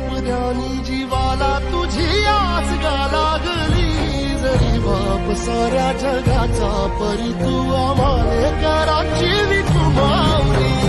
स्वप्नानी जीवाला तुझी आसगा लागली. जरी बाप साऱ्या जगाचा परी तू आम्हाला कराची विकुमावली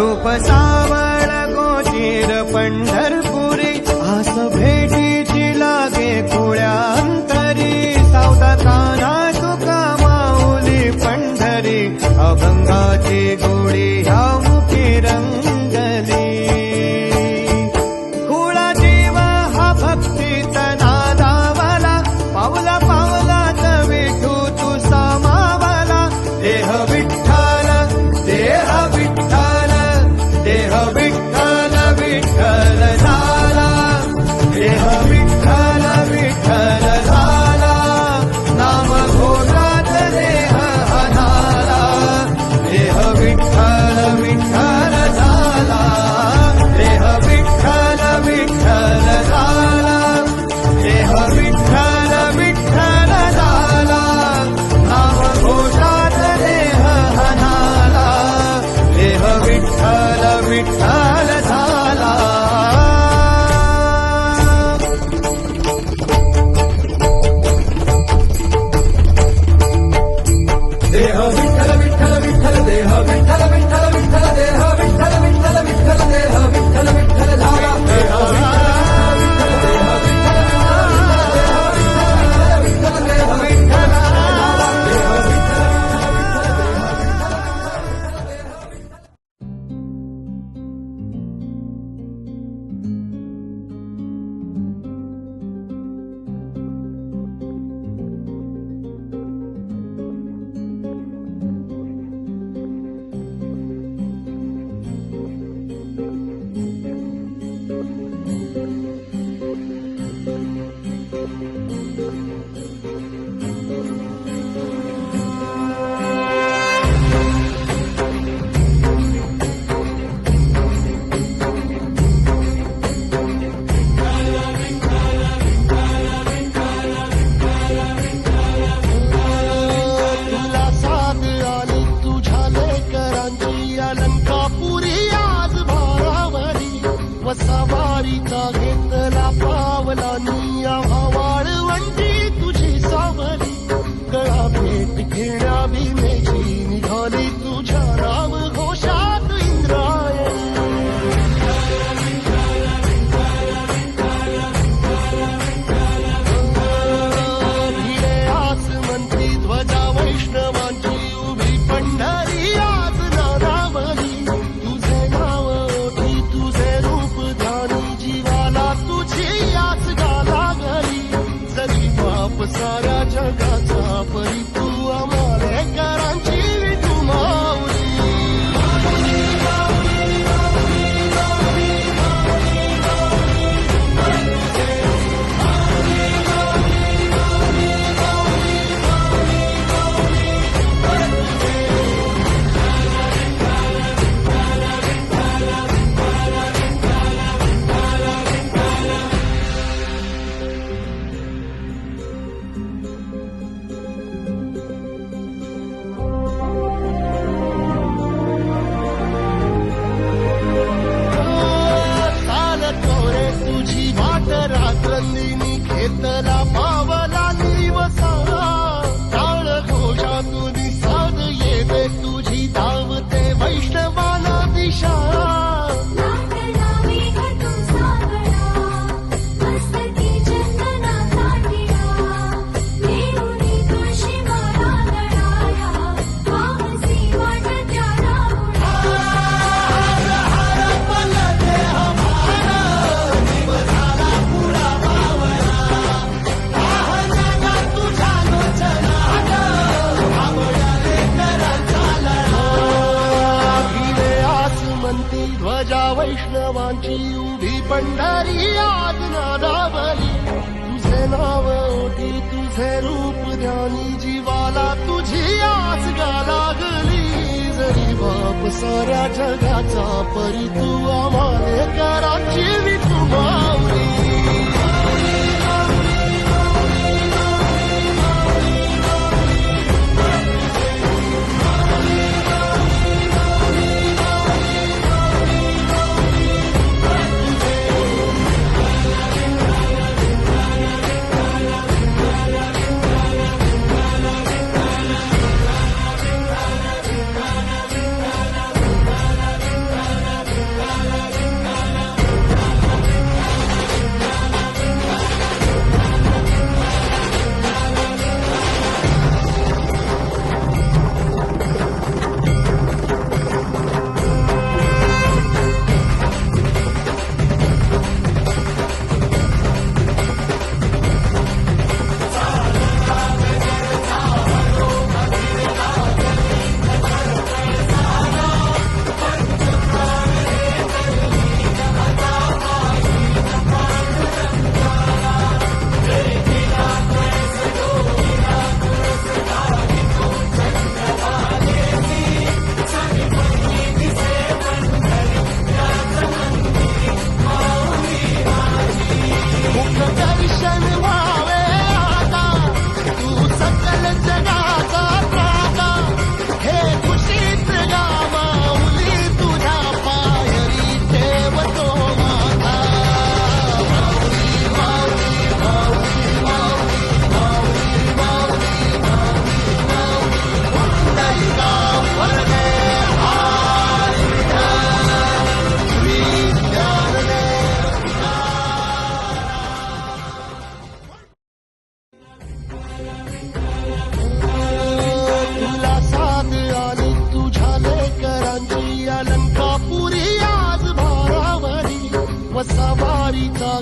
ूप सार गोचीर आसभे मार्गाचा परितू आम्हाला कराची विकुमार Marita